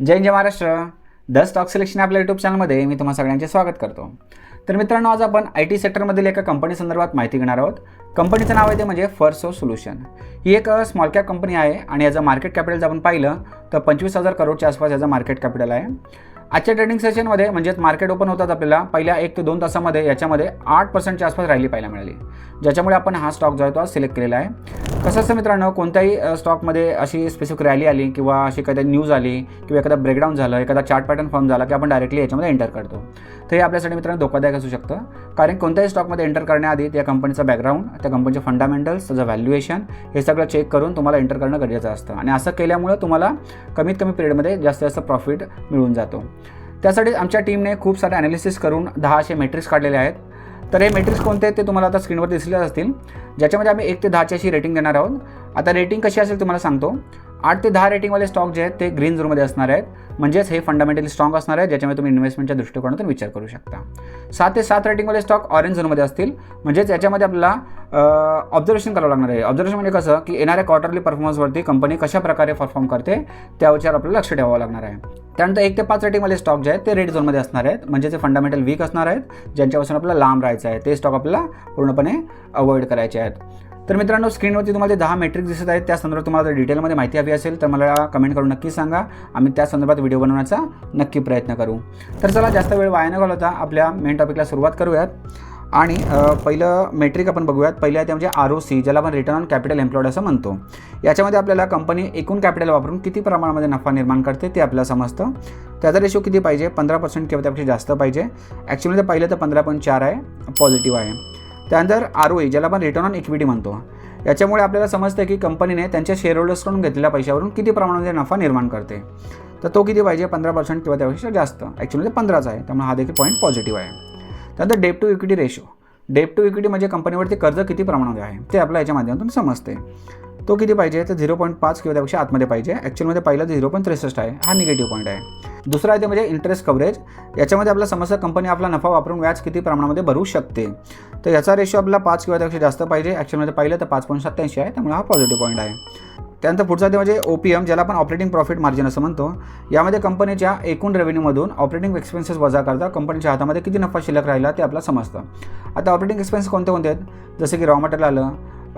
जय जय Maharashtra. The stock selection आपल्या YouTube चॅनलमध्ये मी तुम्हा सगळ्यांचे स्वागत करतो. तर मित्रांनो आज आपण आय टी सेक्टरमधील एका कंपनी संदर्भात माहिती घेणार आहोत. कंपनीचं नाव आहे ते म्हणजे फर्सो सोल्युशन ही एक स्मॉल कॅप कंपनी आहे आणि याचं मार्केट कॅपिटल जर आपण पाहिलं तर पंचवीस हजार करोडच्या आसपास याचं मार्केट कॅपिटल आहे. आजच्या ट्रेडिंग सेशनमध्ये म्हणजेच मार्केट ओपन होतात आपल्याला पहिल्या एक ते दोन तासामध्ये याच्यामध्ये आठ पर्सेंटच्या आसपास रॅली पाहायला मिळाली. ज्याच्यामुळे आपण हा स्टॉक जो आहे तो सिलेक्ट केलेला आहे. कसं असतं मित्रांनो कोणत्याही स्टॉकमध्ये अशी स्पेसिफिक रॅली आली किंवा अशी एखादी न्यूज आली किंवा एखादा ब्रेकडाऊन झालं एखादा चार्ट पॅटर्न फॉर्म झाला की आपण डायरेक्टली याच्यामध्ये एंटर करतो. तर हे आपल्यासाठी मित्रांनो धोकादायक असू शकतं. कारण कोणत्याही स्टॉकमध्ये एंटर करण्याआधी त्या कंपनीचा बॅकग्राऊंड त्या कंपनीचे फंडामेंटल्स त्याचं व्हॅल्युएशन हे सगळं चेक करून तुम्हाला एंटर करणं गरजेचं असतं. आणि असं केल्यामुळं तुम्हाला कमीत कमी पिरियडमध्ये जास्तीत जास्त प्रॉफिट मिळून जातो. त्यासाठी आमच्या टीमने खूप सारे ॲनालिसिस करून दहा असे मेट्रिक्स काढलेले आहेत. तर हे मेट्रिक्स कोणते आहेत ते तुम्हाला आता स्क्रीनवर दिसलेच असतील. ज्याच्यामध्ये आम्ही एक ते दहाची अशी रेटिंग देणार आहोत. आता रेटिंग कशी असेल तुम्हाला सांगतो. आठ ते दहा रेटिंगवाले स्टॉक जे आहेत ते ग्रीन झोनमध्ये असणार आहेत. म्हणजेच हे फंडामेंटली स्ट्रॉंग असणार आहे ज्याच्यामुळे तुम्ही इन्व्हेस्टमेंटच्या दृष्टिकोनातून विचार करू शकता. सात ते सात रेटिंगवाले स्टॉक ऑरेंज झोनमध्ये असतील. म्हणजेच याच्यामध्ये आपल्याला ऑब्झर्वेशन करावं लागणार आहे. ऑब्झर्वेशन म्हणजे कसं की येणाऱ्या क्वार्टरली परफॉर्मन्सवरती कंपनी कशा प्रकारे परफॉर्म करते त्यावर आपल्याला लक्ष ठेवावं लागणार आहे. त्यानंतर एक ते पाच रेटिंगवाले स्टॉक जे आहेत ते रेड झोनमध्ये असणार आहेत. म्हणजे ते फंडामेंटल वीक असणार आहेत. ज्यांच्यापासून आपल्याला लांब राहायचं आहे ते स्टॉक आपल्याला पूर्णपणे अवॉइड करायचे आहेत. तर मित्रांनो स्क्रीनवरती तुम्हाला जे दहा मेट्रिक दिसत आहेत त्या संदर्भात तुम्हाला जर डिटेलमध्ये माहिती हवी असेल तर मला कमेंट करून नक्की सांगा. आम्ही त्या संदर्भात व्हिडिओ बनवण्याचा नक्की प्रयत्न करू. तर चला जास्त वेळ वाया न घालवता आपल्या मेन टॉपिकला सुरुवात करूयात. आणि पहिलं मेट्रिक आपण बघूयात. पहिलं आहे ते म्हणजे आर ओ सी ज्याला आपण रिटर्न ऑन कॅपिटल एम्प्लॉईड असं म्हणतो. याच्यामध्ये आपल्याला कंपनी एकूण कॅपिटल वापरून किती प्रमाणामध्ये नफा निर्माण करते ते आपल्याला समजतं. त्याचा रेशो किती पाहिजे? पंधरा पर्सेंट किंवा त्यापेक्षा जास्त पाहिजे. ॲक्च्युली जर पाहिलं तर पंधरा पॉईंट चार आहे पॉझिटिव्ह आहे. त्यानंतर आर ओ ज्याला आपण रिटर्न ऑन इक्विटी म्हणतो. याच्यामुळे आपल्याला समजतं की कंपनीने त्यांच्या शेअर होल्डर्सकडून घेतलेल्या पैशावरून किती प्रमाणामध्ये नफा निर्माण करते. तर तो किती पाहिजे? पंधरा पर्सेंट किंवा त्यापेक्षा जास्त. ॲक्च्युली ते पंधराच आहे. त्यामुळे हा देखील पॉईंट पॉझिटिव्ह आहे. त्यानंतर debt to equity ratio debt to equity म्हणजे कंपनीवरती कर्ज किती प्रमाणामध्ये आहे? ते आपल्या याच्या माध्यमातून समजते. तो किती पाहिजे? तर झिरो पॉईंट पाच किंवा त्यापेक्षा आतमध्ये पाहिजे. ॲक्च्युअलमध्ये पहिला झिरो पॉईंट त्रेसष्ट आहे. हा निगेटिव्ह पॉईंट आहे. दुसरा आहे ते म्हणजे इंटरेस्ट कव्हरेज याच्यामध्ये आपला समस्या कंपनी आपला नफा वापरून व्याज किती प्रमाणामध्ये भरू शकते. तर याचा रेशो आपला पाच किंवा त्यापेक्षा जास्त पाहिजे. ॲक्च्युअलमध्ये पाहिलं तर पाच पॉईंट सत्त्याऐंशी आहे. त्यामुळे हा पॉझिटिव्ह पॉईंट आहे. त्यानंतर पुढचा ते म्हणजे ओ पी एम ज्याला आपण ऑपरेटिंग प्रॉफिट मार्जिन असं म्हणतो. यामध्ये कंपनीच्या एकूण रेव्हेन्यूमधून ऑपरेटिंग एक्सपेन्सेस वजा करता कंपनीच्या हातामध्ये किती नफा शिल्लक राहिला ते आपला समजतं. आता ऑपरेटिंग एक्सपेन्स कोणते कोणते आहेत? जसे की रॉ मटेरियल आलं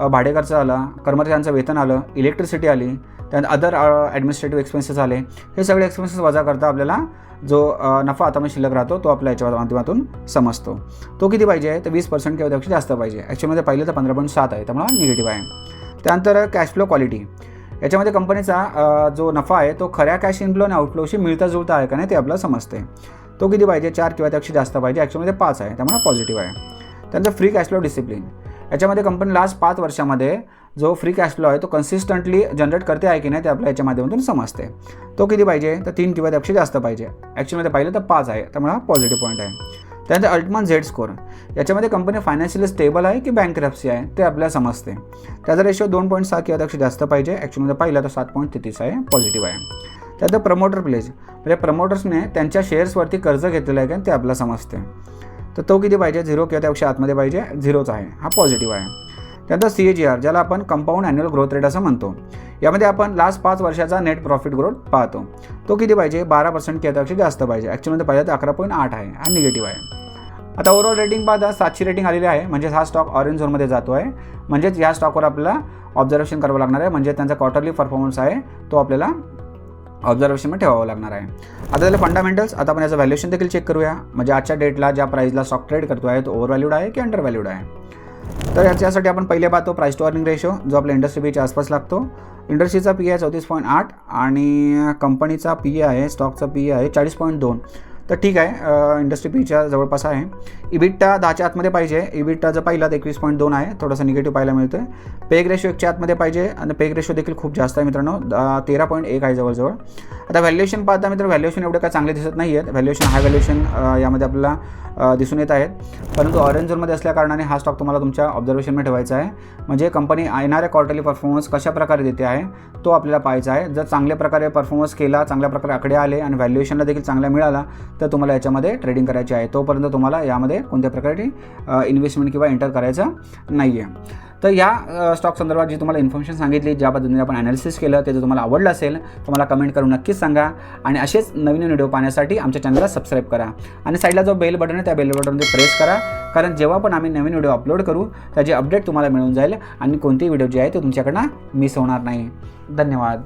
भाडेखर्च आला कर्मचाऱ्यांचं वेतन आलं इलेक्ट्रिसिटी आली त्यानंतर अदर ॲडमिनिस्ट्रेटिव्ह एक्सपेन्सेस आले. हे सगळे एक्सपेन्सेस वजा करता आपल्याला जो नफा नफा हातामध्ये शिल्लक राहतो तो आपल्या याच्या माध्यमातून समजतो. तो किती पाहिजे तर वीस पर्सेंट किंवा त्यापेक्षा जास्त पाहिजे ॲक्च्युअलमध्ये पाहिलं तर पंधरा पॉईंट सात आहे त्यामुळे निगेटिव्ह आहे. त्यानंतर कॅश फ्लो क्वालिटी याच्यामध्ये कंपनीचा जो नफा आहे तो खऱ्या कॅश इनफ्लो आणि आउटफ्लोशी मिळता जुळता आहे का नाही ते आपल्याला समजते. तो किती पाहिजे? चार किंवा त्यापेक्षा जास्त पाहिजे. ॲक्च्युअलमध्ये पाच आहे त्यामुळे पॉझिटिव्ह आहे. त्यानंतर फ्री कॅश फ्लो डिसिप्लिन याच्यामध्ये कंपनी लास्ट पाच वर्षामध्ये जो फ्री कॅश फ्लो आहे तो कन्सिस्टंटली जनरेट करते आहे की नाही ते आपल्या याच्या माध्यमातून समजते. तो किती पाहिजे? तर तीन किंवा त्यापेक्षा जास्त पाहिजे. ॲक्च्युअलमध्ये पाहिलं तर पाच आहे. त्यामुळे हा पॉझिटिव्ह पॉईंट आहे. त्यानंतर अल्टमन झेड स्कोर याच्यामध्ये कंपनी फायनान्शियली स्टेबल आहे की बँक आहे ते आपल्याला समजते. त्याचा रेशो दोन पॉईंट सहा किंवा त्यापेक्षा जास्त पाहिजे. ॲक्च्युअलमध्ये पाहिलं तर सात पॉईंट तेहतीस आहे पॉझिटिव्ह आहे. त्यानंतर प्रमोटर प्लेज म्हणजे प्रमोटर्सने त्यांच्या शेअर्सवरती कर्ज घेतलेलं आहे का ते आपल्याला समजते. तर तो किती पाहिजे? झिरो किंवा त्यापेक्षा आतमध्ये पाहिजे? झिरोच आहे. हा पॉझिटिव्ह आहे. त्यानंतर सी ए जी आर ज्याला आपण कंपाऊंड अॅन्युअल ग्रोथ रेट असं म्हणतो. यामध्ये आपण लास्ट पाच वर्षाचा नेट प्रॉफिट ग्रोथ पाहतो. तो किती पाहिजे? बारा पर्सेंट किंवा त्यापेक्षा जास्त पाहिजे. ॲक्च्युअलमध्ये पाहिजे तर अकरा पॉईंट आठ आहे. हा निगेटिव्ह आहे. आता ओव्हरऑल रेटिंग पाहता सातशे रेटिंग आलेली आहे. म्हणजेच हा स्टॉक ऑरेंज झोनमध्ये जातो आहे. म्हणजेच या स्टॉकवर आपल्याला ऑब्झर्वेशन करावं लागणार आहे. म्हणजे त्यांचा क्वार्टरली परफॉर्मन्स आहे. तो आपल्याला ऑब्झर्वेशनमध्ये ठेवावं लागणार आहे. आता त्याला फंडामेंटल्स आता आपण याचं व्हॅल्युएशन देखील चेक करूया. म्हणजे आजच्या डेटला ज्या प्राईजला स्टॉक ट्रेड करतो आहे तो ओव्हर व्हॅल्यूड आहे की अंडर व्हॅल्यूड आहे? तर याच्यासाठी आपण पहिले पाहतो प्राईस टू अर्निंग रेशो जो आपल्या इंडस्ट्री बीच्या आसपास लागतो. इंडस्ट्रीचा पी आहे चौतीस पॉईंट आठ आणि कंपनीचा पी आहे स्टॉकचा पी आहे चाळीस पॉईंट दोन. तर ठीक आहे इंडस्ट्री पीच्या जवळपास आहे. इबिट्टा दहाच्या आतमध्ये पाहिजे. इबिट्टा जर पाहिला तर एकवीस पॉईंट दोन आहे. थोडासा निगेटिव्ह पाहायला मिळतो आहे पेग रेशो एकच्या आतमध्ये पाहिजे आणि पेग रेशो देखील खूप जास्त आहे मित्रांनो. तेरा पॉईंट एक आहे जवळजवळ. आता व्हॅल्युएशन पाहता मित्र व्हॅल्युएशन एवढे काय चांगले दिसत नाही आहेत व्हॅल्युएशन हाय व्हॅल्युएशन यामध्ये आपल्याला दिसून येत आहेत. परंतु ऑरेंज झोनमध्ये असल्या कारणाने हा स्टॉक तुम्हाला तुमच्या ऑब्झर्वेशनमध्ये ठेवायचा आहे. म्हणजे कंपनी येणाऱ्या क्वार्टरली परफॉर्मन्स कशा प्रकारे देते आहे तो आपल्याला पाहायचा आहे. जर चांगल्या प्रकारे परफॉर्मन्स केला चांगल्या प्रकारे आकडे आले आणि व्हॅल्युएशनला देखील चांगला मिळाला तर तुम्हाला याच्यामध्ये ट्रेडिंग करायची आहे. तोपर्यंत तुम्हाला यामध्ये कोणत्या प्रकारे इन्व्हेस्टमेंट किंवा एंटर करायचं नाही आहे तर या स्टॉक संदर्भात जी तुम्हाला इन्फॉर्मेशन सांगितली ज्या पद्धतीने आपण ॲनालिसिस केलं ते जर तुम्हाला आवडलं असेल तर मला कमेंट करून नक्कीच सांगा. आणि असेच नवीन व्हिडिओ पाहण्यासाठी आमच्या चॅनलला सबस्क्राईब करा. आणि साईडला जो बेल बटन आहे त्या बेल बटनवर प्रेस करा. कारण जेव्हा पण आम्ही नवीन व्हिडिओ अपलोड करू त्याची अपडेट तुम्हाला मिळून जाईल. आणि कोणती व्हिडिओ जी आहे ते तुमच्याकडनं मिस होणार नाही. धन्यवाद.